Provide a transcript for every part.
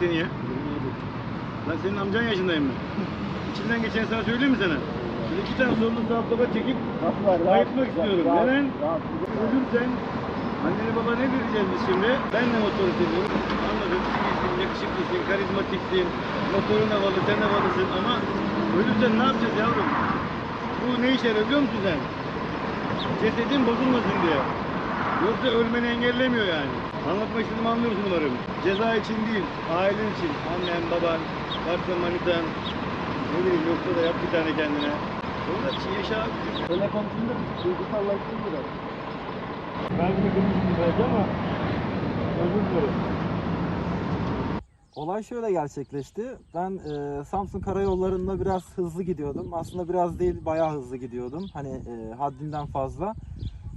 seni ya? Lan senin amcan yaşındayım ben. İçinden geçen sana söyleyeyim mi sana? Şimdi iki tane sorunu sağ sola çekip bayıltmak istiyorum. Neden? Ölürsen annene baba ne vereceğiz biz şimdi? Ben de motoru seviyorum. Anladım. Sivilsin, yakışıklısın, karizmatiksin. Motorun havalı, sen havalısın ama ölürsen ne yapacağız yavrum? Bu ne işe yarıyor biliyor musun sen? Cesedin bozulmasın diye. Yoksa ölmeni engellemiyor yani. Anlatmak istediğimi anlıyorsun umarım. Ceza için değil, ailen için. Annen, baban, varsa manitan, ne bileyim yoksa da yap bir tane kendine. İçin yaşa. Öyle konuşunca duygusallaştım biraz. Ben de kırmışım belki ama özür dilerim. Olay şöyle gerçekleşti. Ben e, Samsun Karayolları'nda biraz hızlı gidiyordum. Aslında biraz değil, bayağı hızlı gidiyordum. Hani e, haddinden fazla.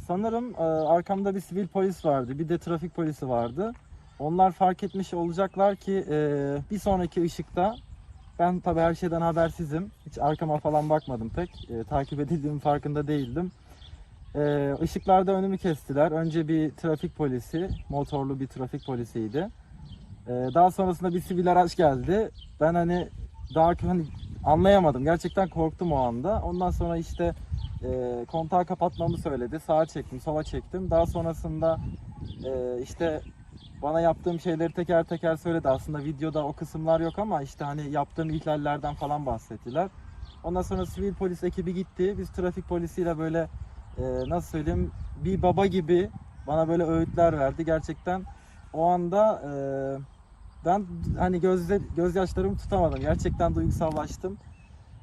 Sanırım e, arkamda bir sivil polis vardı, bir de trafik polisi vardı. Onlar fark etmiş olacaklar ki e, bir sonraki ışıkta ben tabii her şeyden habersizim. Hiç arkama falan bakmadım pek. E, takip edildiğim farkında değildim. E, ışıklarda önümü kestiler. Önce bir trafik polisi, motorlu bir trafik polisiydi. Ee, daha sonrasında bir sivil araç geldi. Ben hani daha hani anlayamadım. Gerçekten korktum o anda. Ondan sonra işte e, kontağı kapatmamı söyledi. Sağa çektim, sola çektim. Daha sonrasında e, işte bana yaptığım şeyleri teker teker söyledi. Aslında videoda o kısımlar yok ama işte hani yaptığım ihlallerden falan bahsettiler. Ondan sonra sivil polis ekibi gitti. Biz trafik polisiyle böyle e, nasıl söyleyeyim bir baba gibi bana böyle öğütler verdi. Gerçekten o anda e, ben hani gözle, gözyaşlarımı tutamadım. Gerçekten duygusallaştım.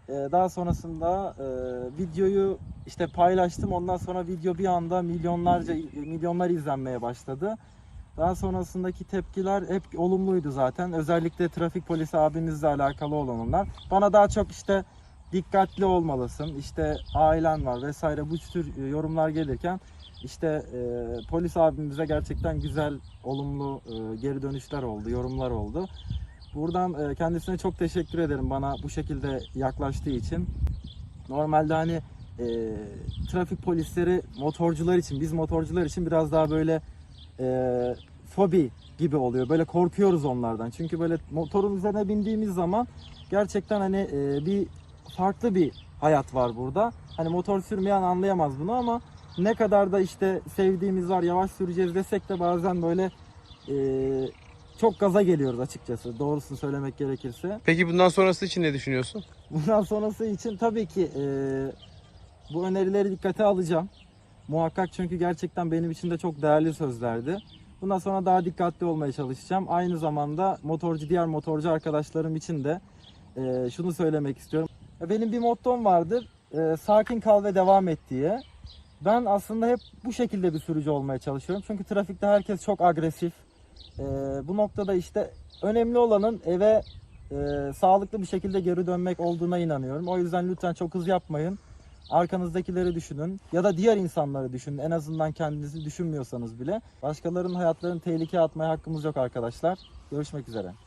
E, daha sonrasında e, videoyu işte paylaştım. Ondan sonra video bir anda milyonlarca milyonlar izlenmeye başladı. Daha sonrasındaki tepkiler hep olumluydu zaten. Özellikle trafik polisi abimizle alakalı olanlar. Bana daha çok işte dikkatli olmalısın, işte ailen var vesaire bu tür e, yorumlar gelirken işte e, polis abimize gerçekten güzel, olumlu e, geri dönüşler oldu, yorumlar oldu. Buradan e, kendisine çok teşekkür ederim bana bu şekilde yaklaştığı için. Normalde hani e, trafik polisleri motorcular için, biz motorcular için biraz daha böyle e, fobi gibi oluyor. Böyle korkuyoruz onlardan. Çünkü böyle motorun üzerine bindiğimiz zaman gerçekten hani e, bir farklı bir hayat var burada. Hani motor sürmeyen anlayamaz bunu ama ne kadar da işte sevdiğimiz var yavaş süreceğiz desek de bazen böyle e, çok gaza geliyoruz açıkçası doğrusunu söylemek gerekirse. Peki bundan sonrası için ne düşünüyorsun? Bundan sonrası için tabii ki e, bu önerileri dikkate alacağım. Muhakkak çünkü gerçekten benim için de çok değerli sözlerdi. Bundan sonra daha dikkatli olmaya çalışacağım. Aynı zamanda motorcu diğer motorcu arkadaşlarım için de e, şunu söylemek istiyorum. Benim bir mottom vardır. e, sakin kal ve devam et diye. Ben aslında hep bu şekilde bir sürücü olmaya çalışıyorum. Çünkü trafikte herkes çok agresif. E, bu noktada işte önemli olanın eve e, sağlıklı bir şekilde geri dönmek olduğuna inanıyorum. O yüzden lütfen çok hız yapmayın. Arkanızdakileri düşünün ya da diğer insanları düşünün. En azından kendinizi düşünmüyorsanız bile. Başkalarının hayatlarını tehlikeye atmaya hakkımız yok arkadaşlar. Görüşmek üzere.